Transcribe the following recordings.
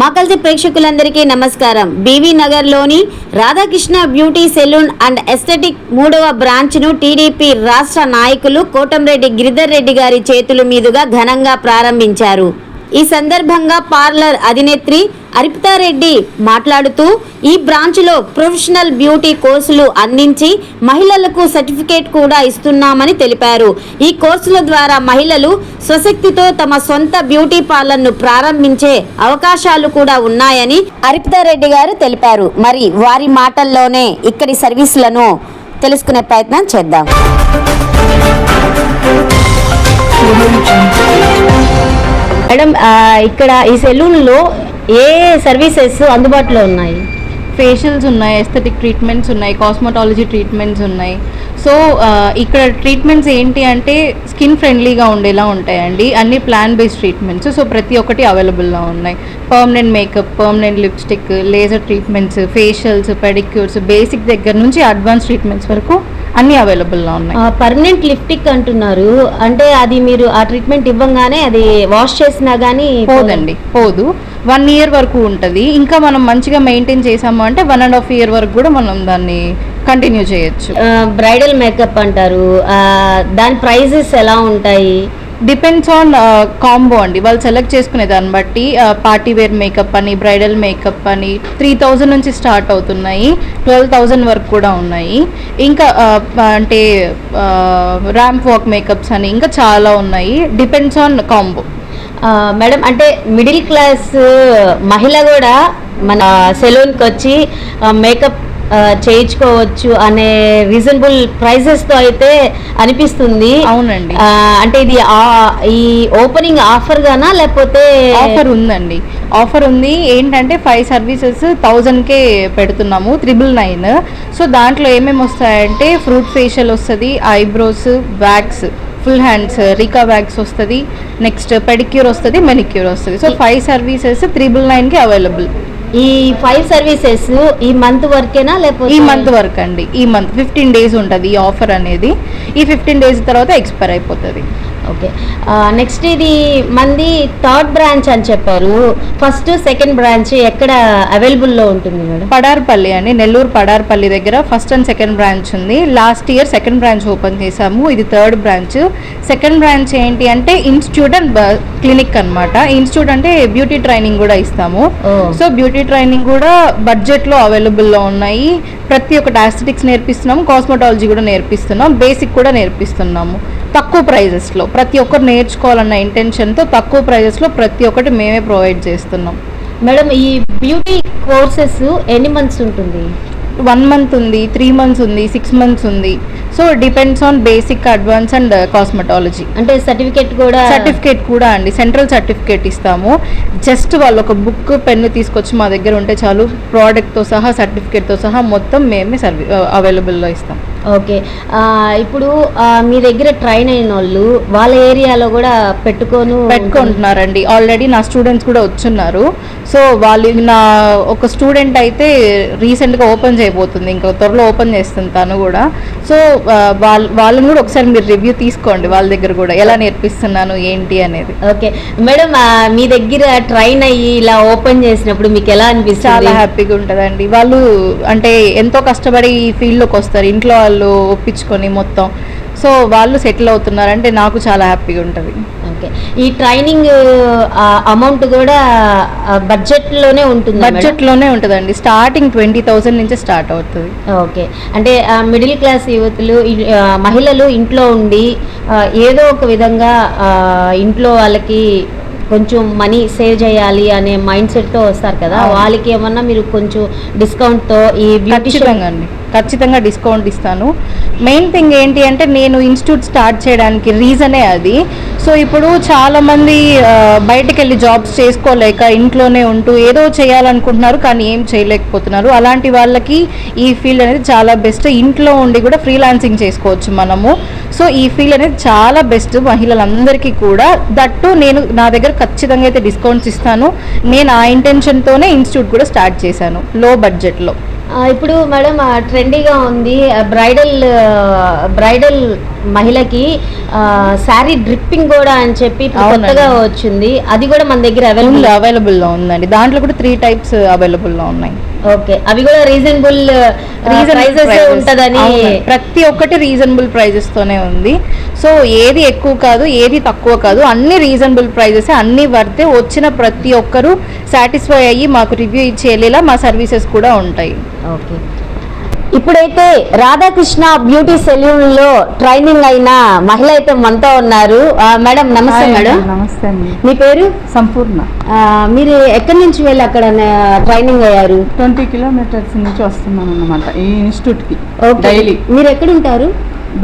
మా కలిసి ప్రేక్షకులందరికీ నమస్కారం. బీవీ నగర్లోని Radhakrishna beauty salon and aesthetic మూడవ బ్రాంచ్ను టీడీపీ రాష్ట్ర నాయకులు కోటంరెడ్డి గిరిధర్ రెడ్డి గారి చేతుల మీదుగా ఘనంగా ప్రారంభించారు. ఈ సందర్భంగా పార్లర్ అధినేత్రి అర్పితారెడ్డి మాట్లాడుతూ ఈ బ్రాంచ్లో ప్రొఫెషనల్ బ్యూటీ కోర్సులు అందించి మహిళలకు సర్టిఫికేట్ కూడా ఇస్తున్నామని తెలిపారు. ఈ కోర్సుల ద్వారా మహిళలు స్వశక్తితో తమ సొంత బ్యూటీ పార్లర్ను ప్రారంభించే అవకాశాలు కూడా ఉన్నాయని అర్పితారెడ్డి గారు తెలిపారు. మరి వారి మాటల్లోనే ఇక్కడి సర్వీసులను తెలుసుకునే ప్రయత్నం చేద్దాం. మేడం ఇక్కడ ఈ సెలూన్లో ఏ సర్వీసెస్ అందుబాటులో ఉన్నాయి? ఫేషియల్స్ ఉన్నాయి ఎస్థెటిక్ ట్రీట్మెంట్స్ ఉన్నాయి కాస్మెటాలజీ ట్రీట్మెంట్స్ ఉన్నాయి. సో ఇక్కడ ట్రీట్మెంట్స్ ఏంటి అంటే స్కిన్ ఫ్రెండ్లీగా ఉండేలా ఉంటాయండి. అన్ని ప్లాన్ బేస్డ్ ట్రీట్మెంట్స్ సో ప్రతి ఒక్కటి అవైలబుల్లో ఉన్నాయి. Permanent makeup permanent lipstick laser treatments facials pedicures basic దగ్గర నుంచి అడ్వాన్స్ ట్రీట్మెంట్స్ వరకు అన్నీ అవైలబుల్లో ఉన్నాయి. పర్మనెంట్ లిఫ్టిక్ అంటున్నారు. అంటే అది మీరు ఆ ట్రీట్మెంట్ ఇవ్వంగానే అది వాష్ చేసినా గానీ పోదండి పోదు. వన్ ఇయర్ వరకు ఉంటుంది. ఇంకా మనం మంచిగా మెయింటైన్ చేసాము అంటే వన్ అండ్ హాఫ్ ఇయర్ వరకు కూడా మనం దాన్ని కంటిన్యూ చేయొచ్చు. బ్రైడల్ మేకప్ అంటారు. దాని ప్రైజెస్ ఎలా ఉంటాయి? డిపెండ్స్ ఆన్ కాంబో అండి. వాళ్ళు సెలెక్ట్ చేసుకునే దాన్ని బట్టి పార్టీ వేర్ మేకప్ అని బ్రైడల్ మేకప్ అని త్రీ థౌజండ్ నుంచి స్టార్ట్ అవుతున్నాయి. ట్వెల్వ్ థౌజండ్ వరకు కూడా ఉన్నాయి. ఇంకా uh, అంటే ర్యాంప్ వాక్ మేకప్స్ అని ఇంకా చాలా ఉన్నాయి. డిపెండ్స్ ఆన్ కాంబో మేడం అంటే మిడిల్ క్లాస్ uh, మహిళ కూడా మన సెలూన్కి వచ్చి uh, మేకప్ చేయించుకోవచ్చు అనే రీజనబుల్ ప్రైజెస్తో అయితే అనిపిస్తుంది. అవునండి. అంటే ఇది ఆ- ఈ ఓపెనింగ్ ఆఫర్ గానా లేకపోతే ఆఫర్ ఉందండి. ఆఫర్ ఉంది. ఏంటంటే ఫైవ్ సర్వీసెస్ థౌజండ్కే పెడుతున్నాము త్రిబుల్ నైన్ సో దాంట్లో ఏమేమి వస్తాయంటే ఫ్రూట్ ఫేషియల్ వస్తుంది eyebrows wax full hands Rica wax వస్తుంది నెక్స్ట్ పెడిక్యూర్ వస్తుంది మెనిక్యూర్ వస్తుంది. సో ఫైవ్ సర్వీసెస్ త్రిబుల్ నైన్కి అవైలబుల్ ఈ ఫైవ్ సర్వీసెస్ ఈ మంత్ వరకేనా లేకపోతే ఈ మంత్ వరకు అండి ఈ మంత్ ఫిఫ్టీన్ డేస్ ఉంటుంది ఈ ఆఫర్ అనేది. ఈ ఫిఫ్టీన్ డేస్ తర్వాత ఎక్స్పైర్ అయిపోతుంది. ఓకే. నెక్స్ట్ ఇది మంది థర్డ్ బ్రాంచ్ అని చెప్పారు. ఫస్ట్ సెకండ్ బ్రాంచ్ ఎక్కడ అవైలబుల్లో ఉంటుంది మేడం? పడార్పల్లి అండి. నెల్లూరు పడార్పల్లి దగ్గర ఫస్ట్ అండ్ సెకండ్ బ్రాంచ్ ఉంది. Last year second branch open చేసాము ఇది థర్డ్ బ్రాంచ్ సెకండ్ బ్రాంచ్ ఏంటి అంటే ఇన్స్టిట్యూట్ అండ్ క్లినిక్ అన్నమాట. ఇన్స్టిట్యూట్ అంటే బ్యూటీ ట్రైనింగ్ కూడా ఇస్తాము. సో బ్యూటీ ట్రైనింగ్ కూడా బడ్జెట్లో అవైలబుల్లో ఉన్నాయి. ప్రతి ఒక్కటి ఆస్థెటిక్స్ నేర్పిస్తున్నాము కాస్మెటాలజీ కూడా నేర్పిస్తున్నాం బేసిక్ కూడా నేర్పిస్తున్నాము. తక్కువ ప్రైజెస్లో ప్రతి ఒక్కరు నేర్చుకోవాలన్న ఇంటెన్షన్తో తక్కువ ప్రైజెస్లో ప్రతి ఒక్కటి మేమే ప్రొవైడ్ చేస్తున్నాం. మేడం ఈ బ్యూటీ కోర్సెస్ ఎన్ని మంత్స్ ఉంటుంది? వన్ మంత్ ఉంది త్రీ మంత్స్ ఉంది సిక్స్ మంత్స్ ఉంది. So depends on basic advance and cosmetology అంటే సర్టిఫికేట్ కూడా సర్టిఫికేట్ కూడా అండి. సెంట్రల్ సర్టిఫికేట్ ఇస్తాము. జస్ట్ వాళ్ళు ఒక బుక్ పెన్ను తీసుకొచ్చి మా దగ్గర ఉంటే చాలు. ప్రోడక్ట్తో సహా సర్టిఫికేట్తో సహా మొత్తం మేమే సర్వీ అవైలబుల్లో ఇస్తాం. ఓకే. ఇప్పుడు మీ దగ్గర ట్రైన్ అయిన వాళ్ళు వాళ్ళ ఏరియాలో కూడా పెట్టుకోను పెట్టుకుంటున్నారండి. ఆల్రెడీ నా స్టూడెంట్స్ కూడా వచ్చున్నారు. సో వాళ్ళు నా ఒక స్టూడెంట్ అయితే రీసెంట్గా ఓపెన్ చేయబోతుంది. ఇంకా త్వరలో ఓపెన్ చేస్తుంది తను కూడా. సో వాళ్ళ వాళ్ళని కూడా ఒకసారి మీరు రివ్యూ తీసుకోండి వాళ్ళ దగ్గర కూడా. ఎలా నేర్పిస్తున్నాను ఏంటి అనేది. ఓకే. మేడం మీ దగ్గర ట్రైన్ అయ్యి ఇలా ఓపెన్ చేసినప్పుడు మీకు ఎలా చాలా అనిపిస్తుంది హ్యాపీగా ఉంటుందండి. వాళ్ళు అంటే ఎంతో కష్టపడి ఈ ఫీల్డ్లోకి వస్తారు. ఇంట్లో వాళ్ళు ఒప్పించుకొని మొత్తం. సో వాళ్ళు సెటిల్ అవుతున్నారంటే నాకు చాలా హ్యాపీగా ఉంటుంది. ఓకే. ఈ ట్రైనింగ్ అమౌంట్ కూడా బడ్జెట్లోనే ఉంటుంది బడ్జెట్లోనే ఉంటుందండి. స్టార్టింగ్ ట్వంటీ థౌసండ్ నుంచి స్టార్ట్ అవుతుంది. ఓకే. అంటే మిడిల్ క్లాస్ యువతులు మహిళలు ఇంట్లో ఉండి ఏదో ఒక విధంగా ఇంట్లో వాళ్ళకి కొంచెం మనీ సేవ్ చేయాలి అనే మైండ్ సెట్తో వస్తారు కదా. వాళ్ళకి ఏమన్నా మీరు కొంచెం డిస్కౌంట్తో ఈ బ్యూటిషియన్ అండి. ఖచ్చితంగా డిస్కౌంట్ ఇస్తాను. మెయిన్ థింగ్ ఏంటి అంటే నేను ఇన్స్టిట్యూట్ స్టార్ట్ చేయడానికి రీజనే అది. సో ఇప్పుడు చాలామంది బయటకు వెళ్ళి జాబ్స్ చేసుకోలేక ఇంట్లోనే ఉంటూ ఏదో చేయాలనుకుంటున్నారు కానీ ఏం చేయలేకపోతున్నారు. అలాంటి వాళ్ళకి ఈ ఫీల్డ్ అనేది చాలా బెస్ట్. ఇంట్లో ఉండి కూడా ఫ్రీలాన్సింగ్ చేసుకోవచ్చు మనము. సో ఈ ఫీల్డ్ అనేది చాలా బెస్ట్ మహిళలందరికీ కూడా. దట్టు నేను నా దగ్గర ఖచ్చితంగా అయితే డిస్కౌంట్స్ ఇస్తాను. నేను ఆ ఇంటెన్షన్తోనే ఇన్స్టిట్యూట్ కూడా స్టార్ట్ చేశాను లో బడ్జెట్లో. ఇప్పుడు మేడం ట్రెండీగా ఉంది బ్రైడల్ బ్రైడల్ మహిళకి శారీ డ్రిప్పింగ్ కూడా అని చెప్పి. కొత్తగా వచ్చింది. అది కూడా మన దగ్గర అవైలబుల్ అవైలబుల్లో ఉందండి. దాంట్లో కూడా త్రీ టైప్స్ అవైలబుల్లో ఉన్నాయి. ఓకే అవి కూడా రీజనబుల్ ప్రైజెస్. ఉంటదని. ప్రతి ఒక్కటి రీజనబుల్ ప్రైజెస్ తోనే ఉంది సో ఏది ఎక్కువ కాదు ఏది తక్కువ కాదు అన్ని రీజనబుల్ ప్రైజెస్ అన్ని వర్తే వచ్చిన ప్రతి ఒక్కరూ సాటిస్ఫై అయ్యి మాకు రివ్యూ ఇచ్చేలా మా సర్వీసెస్ కూడా ఉంటాయి ఓకే ఇప్పుడైతే రాధాకృష్ణ బ్యూటీ సెలూన్లో ట్రైనింగ్ అయిన మహిళ అయితే మనతో ఉన్నారు. మేడం నమస్తే మేడం. నమస్తే మీ పేరు? సంపూర్ణ. మీరు ఎక్కడి నుంచి వెళ్ళి అక్కడ ట్రైనింగ్ అయ్యారు? ట్వంటీ కిలోమీటర్స్ నుంచి వస్తున్నాను అన్నమాట ఈ ఇన్స్టిట్యూట్కి ఓకే. డైలీ. మీరు ఎక్కడ ఉంటారు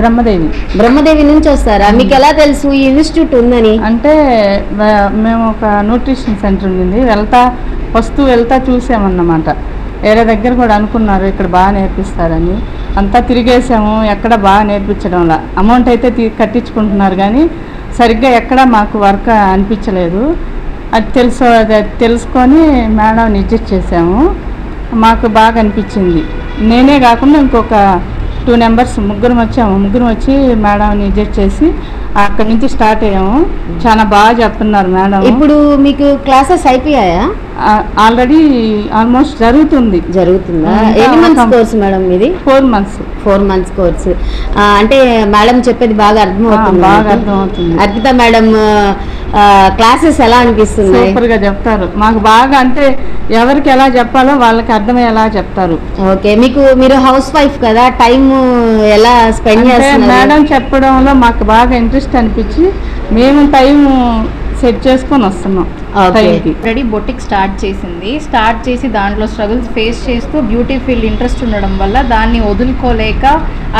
బ్రహ్మదేవి. బ్రహ్మదేవి నుంచి వస్తారా? మీకు ఎలా తెలుసు ఈ ఇన్స్టిట్యూట్ ఉందని? అంటే మేము ఒక న్యూట్రిషన్ సెంటర్ ఉంది వెళ్తా వస్తూ వెళ్తా చూసామన్నమాట. వేరే దగ్గర కూడా అనుకున్నారు ఇక్కడ బాగా నేర్పిస్తారని. అంతా తిరిగేసాము ఎక్కడ బాగా నేర్పించడంలా అమౌంట్ అయితే తీ- కట్టించుకుంటున్నారు కానీ సరిగ్గా ఎక్కడ మాకు వర్క్ అనిపించలేదు. అది తెలుసు అది తెలుసుకొని మేడం విజిట్ చేసాము మాకు బాగా అనిపించింది. నేనే కాకుండా ఇంకొక టూ నెంబర్స్ ముగ్గురం వచ్చాము. ముగ్గురం వచ్చి మేడం విజిట్ చేసి అక్కడి నుంచి స్టార్ట్ అయ్యాము. చాలా బాగా చెప్తున్నారు మేడం. ఇప్పుడు మీకు క్లాసెస్ అయిపోయాయా? ఆల్రెడీ ఆల్మోస్ట్ జరుగుతుంది. జరుగుతుందా? ఎన్ని మంత్స్ కోర్స్ మేడం ఇది? Four months. Four months course. అంటే మేడం చెప్పేది బాగా అర్థమవుతుంది బాగా? అర్థమవుతుంది. అర్పిత మేడం క్లాసెస్ ఎలా అనిపిస్తుంది సూపర్గా చెప్తారు. మాకు బాగా అంటే ఎవరికి ఎలా చెప్పాలో వాళ్ళకి అర్థమయ్యేలా చెప్తారు. ఓకే మీకు మీరు హౌస్ వైఫ్ కదా టైం ఎలా స్పెండ్ అంటే చేస్తున్నారు? మేడం చెప్పడంలో మాకు బాగా ఇంట్రెస్ట్ అనిపించి మేము టైం సెట్ చేసుకొని వస్తున్నాం ఆల్రెడీ బొటిక్ స్టార్ట్ చేసింది. స్టార్ట్ చేసి దాంట్లో స్ట్రగుల్స్ ఫేస్ చేస్తూ బ్యూటీ ఫీల్డ్ ఇంట్రెస్ట్ ఉండడం వల్ల దాన్ని వదులుకోలేక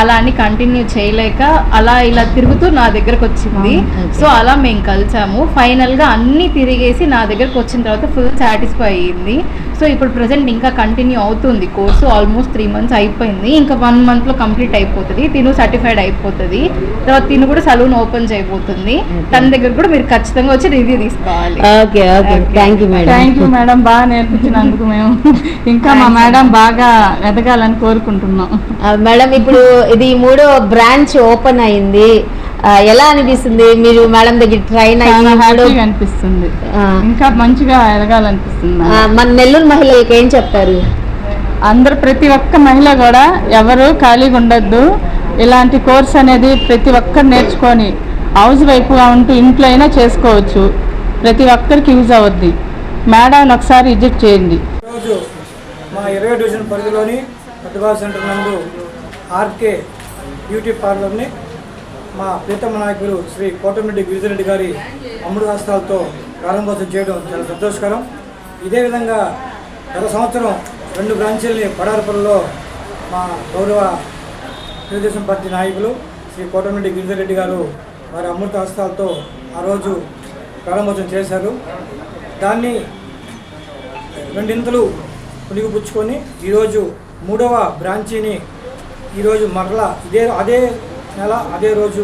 అలా అని కంటిన్యూ చేయలేక అలా ఇలా తిరుగుతూ నా దగ్గరకు వచ్చింది. సో అలా మేము కలిసాము. ఫైనల్గా అన్నీ తిరిగేసి నా దగ్గరకు వచ్చిన తర్వాత ఫుల్ సాటిస్ఫై అయ్యింది. సో ఇప్పుడు ప్రజెంట్ ఇంకా కంటిన్యూ అవుతుంది కోర్సు ఆల్మోస్ట్ త్రీ మంత్స్ అయిపోయింది. ఇంకా వన్ మంత్లో కంప్లీట్ అయిపోతుంది. తిను సర్టిఫైడ్ అయిపోతుంది. తర్వాత తిను కూడా సలూన్ ఓపెన్ చేయబోతుంది. తన దగ్గర కూడా మీరు ఖచ్చితంగా వచ్చి రివ్యూ తీసుకోవాలి. Okay okay. Thank you madam thank you madam బాగా నేర్పించినందుకు మేము. ఇంకా మా మేడం బాగా ఎదగాలని కోరుకుంటున్నాం. మేడం ఇప్పుడు ఇది మూడో బ్రాంచ్ ఓపెన్ అయింది. ఎలా అనిపిస్తుంది? మీరు మేడం దగ్గర ట్రైన్ హ్యాపీగా అనిపిస్తుంది. ఇంకా మంచిగా ఎదగాలనిపిస్తుంది మన నెల్లూరు మహిళలకు ఏం చెప్తారు? అందరు ప్రతి ఒక్క మహిళ కూడా ఎవరు ఖాళీగా ఉండొద్దు. ఇలాంటి కోర్స్ అనేది ప్రతి ఒక్కరు నేర్చుకొని హౌస్ వైపుగా ఉంటూ ఇంట్లో అయినా చేసుకోవచ్చు. ప్రతి ఒక్కరికి యూజ్ అవుద్ది. మేడం ఒకసారి విజిట్ చేయండి. ఈరోజు మా ఇరవై డివిజన్ పరిధిలోని సెంటర్ నందు ఆర్కే బ్యూటీ పార్లర్ని మా ప్రీతమ నాయకులు శ్రీ కోటమిరెడ్డి గిరిజరెడ్డి గారి అమ్ముడు హస్తాలతో ప్రారంభోత్సవం చేయడం చాలా సంతోషకరం. ఇదే విధంగా గత సంవత్సరం రెండు బ్రాంచీల్ని పడారపురంలో మా గౌరవ తెలుగుదేశం పార్టీ నాయకులు శ్రీ కోటమిరెడ్డి గిరిజరెడ్డి గారు వారి అమృత హస్తాలతో ఆ రోజు ప్రారంభోత్సవం చేశారు. దాన్ని రెండింతలు పుణిగిపుచ్చుకొని ఈరోజు మూడవ బ్రాంచీని ఈరోజు మరలా ఇదే అదే నెల అదే రోజు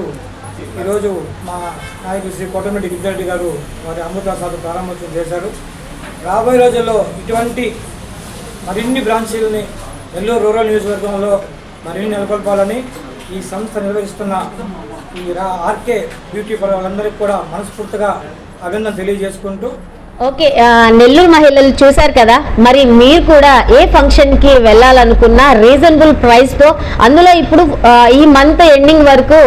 ఈరోజు మా నాయకు శ్రీ కోటమిరెడ్డి గిరిజరెడ్డి గారు వారి అమృతాసాలు ప్రారంభోత్సవం చేశారు. రాబోయే రోజుల్లో ఇటువంటి మరిన్ని బ్రాంచీలని నెల్లూరు రూరల్ నియోజకవర్గంలో మరిన్ని నెలకొల్పాలని ఈ సంస్థ నిర్వహిస్తున్న ఈ ఆర్కే బ్యూటీ పార్లర్ వాళ్ళందరికీ కూడా మనస్ఫూర్తిగా అభినందన తెలియజేసుకుంటూ ఓకే నెల్లూరు మహిళలు చూశారు కదా? మరి మీరు కూడా ఏ ఫంక్షన్కి వెళ్ళాలనుకున్నా రీజనబుల్ ప్రైస్తో అందులో ఇప్పుడు ఈ మంత్ ఎండింగ్ వరకు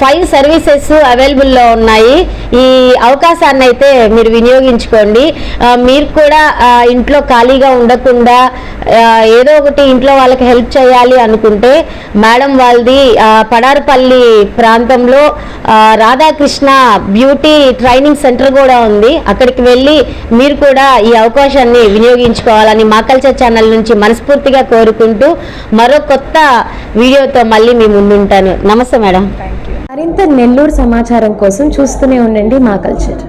ఫైవ్ సర్వీసెస్ అవైలబుల్లో ఉన్నాయి. ఈ అవకాశాన్ని అయితే మీరు వినియోగించుకోండి. మీరు కూడా ఇంట్లో ఖాళీగా ఉండకుండా ఏదో ఒకటి ఇంట్లో వాళ్ళకి హెల్ప్ చేయాలి అనుకుంటే మేడం వాళ్ళది పడారుపల్లి ప్రాంతంలో రాధాకృష్ణ బ్యూటీ ట్రైనింగ్ సెంటర్ కూడా ఉంది. అక్కడికి వెళ్ళి మీరు కూడా ఈ అవకాశాన్ని వినియోగించుకోవాలని మా కల్చర్ ఛానల్ నుంచి మనస్ఫూర్తిగా కోరుకుంటూ మరో కొత్త వీడియోతో మళ్ళీ మీ ముందుంటాను. నమస్తే మేడం. మరింత నెల్లూరు సమాచారం కోసం చూస్తూనే ఉండండి మా కల్చర్.